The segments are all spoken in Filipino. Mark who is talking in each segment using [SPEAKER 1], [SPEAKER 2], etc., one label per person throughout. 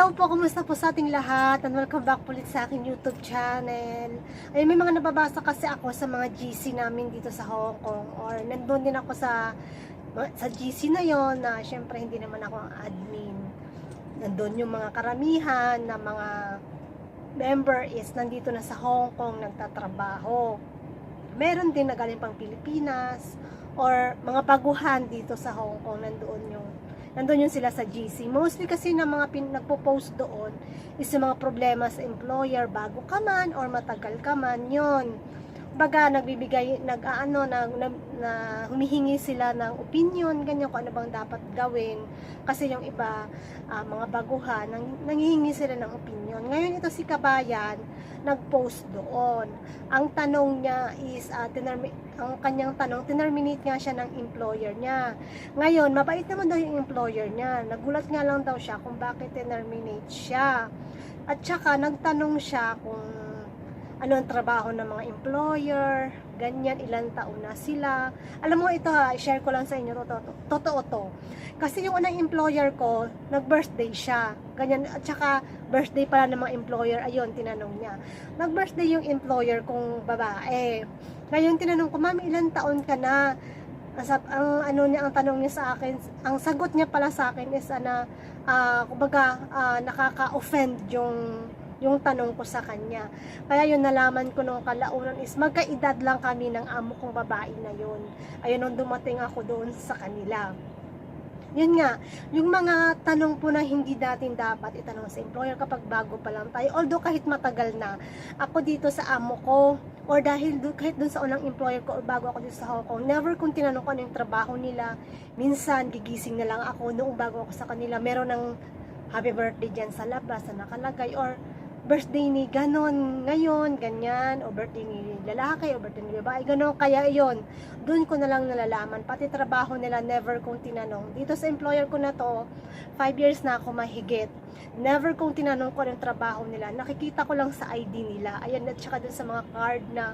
[SPEAKER 1] Hello po, kumusta po sa ating lahat? And welcome back po ulit sa aking YouTube channel. Ay, may mga nababasa kasi ako sa mga GC namin dito sa Hong Kong or nandun din ako sa sa GC na yon na syempre hindi naman ako ang admin. Nandun yung mga karamihan na mga member is nandito na sa Hong Kong nagtatrabaho. Meron din na galing pang Pilipinas or mga baguhan dito sa Hong Kong nandoon yung nandun yung sila sa GC. Mostly kasi na mga nagpo-post doon is yung mga problema sa employer bago ka man or matagal ka man, yon baga nagbibigay nag-aano na, na, na humihingi sila ng opinion ganyan kung ano bang dapat gawin. Kasi yung iba ah, mga baguhan nang, nanghihingi sila ng opinion. Ngayon ito si Kabayan nag-post doon. Ang tanong niya is ah, tinermi- ang kanyang tanong tinerminate nga siya ng employer niya. Ngayon mabait naman daw yung employer niya. Nagulat nga lang daw siya kung bakit tinerminate siya. At saka nagtanong siya kung ano ang trabaho ng mga employer, ganyan, ilang taon na sila. Alam mo ito ha, share ko lang sa inyo, totoo, totoo to. Kasi yung unang employer ko, nag-birthday siya. Ganyan, at saka birthday pala ng mga employer, ayun, tinanong niya. Nag-birthday yung employer kong babae. Ngayon, tinanong ko, ma'am, ilang taon ka na? Ang, sab- ang ano niya, ang tanong niya sa akin, ang sagot niya pala sa akin is, ana, ah, kumbaga, ah, nakaka-offend yung yung tanong ko sa kanya. Kaya yun nalaman ko nung kalaunan is magkaedad lang kami ng amo kong babae na yun. Ayun nung dumating ako doon sa kanila. Yun nga, yung mga tanong po na hindi dating dapat itanong sa employer kapag bago pa lang tayo. Although kahit matagal na, ako dito sa amo ko, or dahil do, kahit dun sa unang employer ko, or bago ako dito sa Hong Kong, never kong tinanong kung ano yung trabaho nila. Minsan, gigising na lang ako noong bago ako sa kanila. Meron ng happy birthday dyan sa labas na nakalagay, or birthday ni ganon ngayon, ganyan, o birthday ni lalaki, o birthday ni babae, ganon. Kaya yon doon ko na lang nalalaman. Pati trabaho nila, never kong tinanong. Dito sa employer ko na to, 5 years na ako mahigit. Never kong tinanong ko yung trabaho nila. Nakikita ko lang sa ID nila. Ayan, at saka dun sa mga card na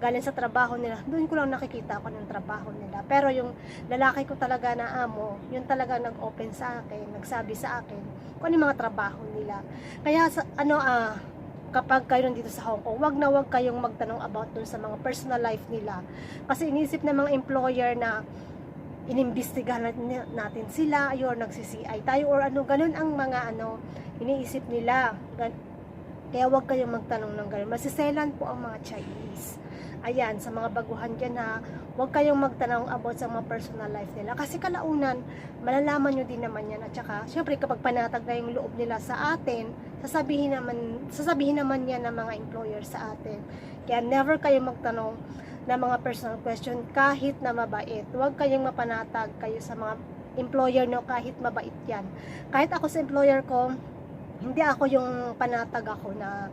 [SPEAKER 1] galing sa trabaho nila, doon ko lang nakikita ko ng trabaho nila. Pero yung lalaki ko talaga na amo, yun talaga nag-open sa akin, nagsabi sa akin kung ano mga trabaho nila. Kaya sa, ano ah, kapag kayo nandito sa Hong Kong, wag na wag kayong magtanong about dun sa mga personal life nila. Kasi inisip ng mga employer na inimbestigahan natin, sila, ayun, nagsi-CI tayo or ano, ganun ang mga ano, iniisip nila. Gan- kaya wag kayong magtanong ng ganun. Masiselan po ang mga Chinese. Ayan, sa mga baguhan dyan ha, huwag kayong magtanong about sa mga personal life nila. Kasi kalaunan, malalaman nyo din naman yan. At saka, syempre kapag panatag na yung loob nila sa atin, sasabihin naman, sasabihin naman yan ng mga employer sa atin. Kaya never kayong magtanong ng mga personal question kahit na mabait. Huwag kayong mapanatag kayo sa mga employer nyo kahit mabait yan. Kahit ako sa employer ko, hindi ako yung panatag ako na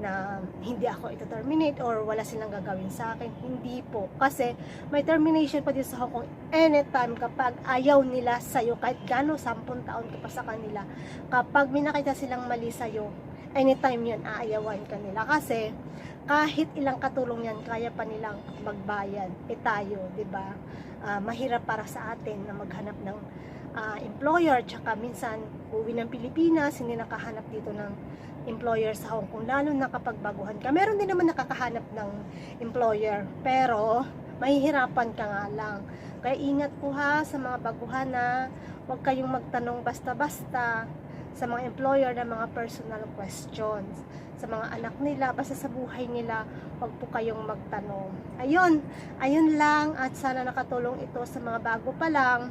[SPEAKER 1] na hindi ako ito-terminate or wala silang gagawin sa akin. Hindi po. Kasi may termination pa din sa Hong Kong anytime kapag ayaw nila sa'yo kahit gano'n sampung taon ka pa sa kanila. Kapag may nakita silang mali sa'yo, anytime yun, aayawan ka nila. Kasi kahit ilang katulong yan, kaya pa nilang magbayad. E tayo, di ba? Ah, mahirap para sa atin na maghanap ng ah, employer tsaka minsan uwi ng Pilipinas hindi nakahanap dito ng employer sa Hong Kong lalo na kapag baguhan ka meron din naman nakakahanap ng employer pero mahihirapan ka nga lang kaya ingat po ha sa mga baguhan na huwag kayong magtanong basta-basta sa mga employer ng mga personal questions sa mga anak nila, basta sa buhay nila, huwag po kayong magtanong. Ayun, ayun lang at sana nakatulong ito sa mga bago pa lang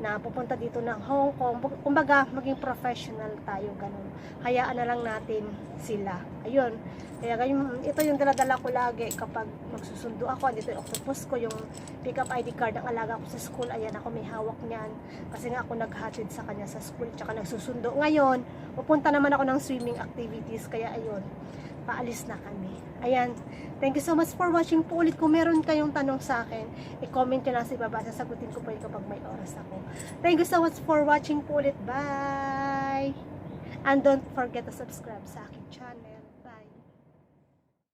[SPEAKER 1] na pupunta dito ng Hong Kong. Kumbaga, maging professional tayo, ganun. Hayaan na lang natin sila. Ayun. Kaya ganyan, ito yung daladala ko lagi kapag magsusundo ako. Dito yung octopus ko, yung pick-up ID card ng alaga ko sa school. Ayan, ako may hawak niyan. Kasi nga ako naghatid sa kanya sa school, tsaka nagsusundo. Ngayon, pupunta naman ako ng swimming activities. Kaya ayun, paalis na kami. Ayan, thank you so much for watching po ulit. Kung meron kayong tanong sa akin, i-comment nyo lang sa ibaba. Sasagutin ko po yun kapag may oras ako. Thank you so much for watching po ulit. Bye! And don't forget to subscribe sa aking channel.